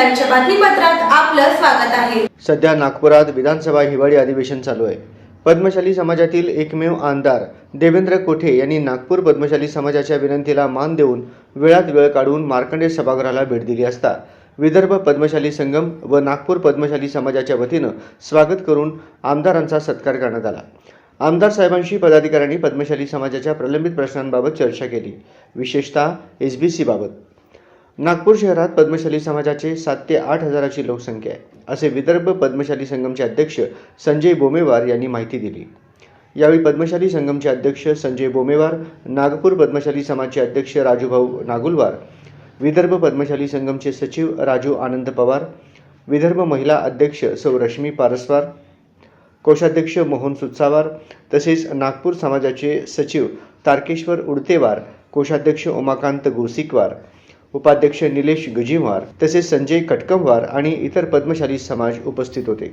आपलं स्वागत आहे. सध्या नागपुरात विधानसभा हिवाळी अधिवेशन चालू आहे. पद्मशाली समाजातील एकमेव आमदार देवेंद्र कोठे यांनी नागपूर पद्मशाली समाजाच्या विनंतीला मान देऊन वेळात वेळ काढून मार्कंडे सभागृहाला भेट दिली असता विदर्भ पद्मशाली संगम व नागपूर पद्मशाली समाजाच्या वतीनं स्वागत करून आमदारांचा सत्कार करण्यात आला. आमदार साहेबांशी पदाधिकाऱ्यांनी पद्मशाली समाजाच्या प्रलंबित प्रश्नांबाबत चर्चा केली. विशेषतः एस बी सीबाबत नागपूर शहरात पद्मशाली समाजाचे सात ते आठ हजाराची लोकसंख्या आहे असे विदर्भ पद्मशाली संगमचे अध्यक्ष संजय बोमेवार यांनी माहिती दिली. यावेळी पद्मशाली संगमचे अध्यक्ष संजय बोमेवार नागपूर पद्मशाली समाजचे अध्यक्ष राजूभाऊ नागुलवार विदर्भ पद्मशाली संगमचे सचिव राजू आनंद पवार विदर्भ महिला अध्यक्ष सौ रश्मी पारसवार कोषाध्यक्ष मोहन सुत्सावार तसेच नागपूर समाजाचे सचिव तारकेश्वर उडतेवार कोषाध्यक्ष उमाकांत गोसिकवार उपाध्यक्ष निलेश गुजिवार तसेच संजय कटकमवार आणि इतर पद्मशाली समाज उपस्थित होते.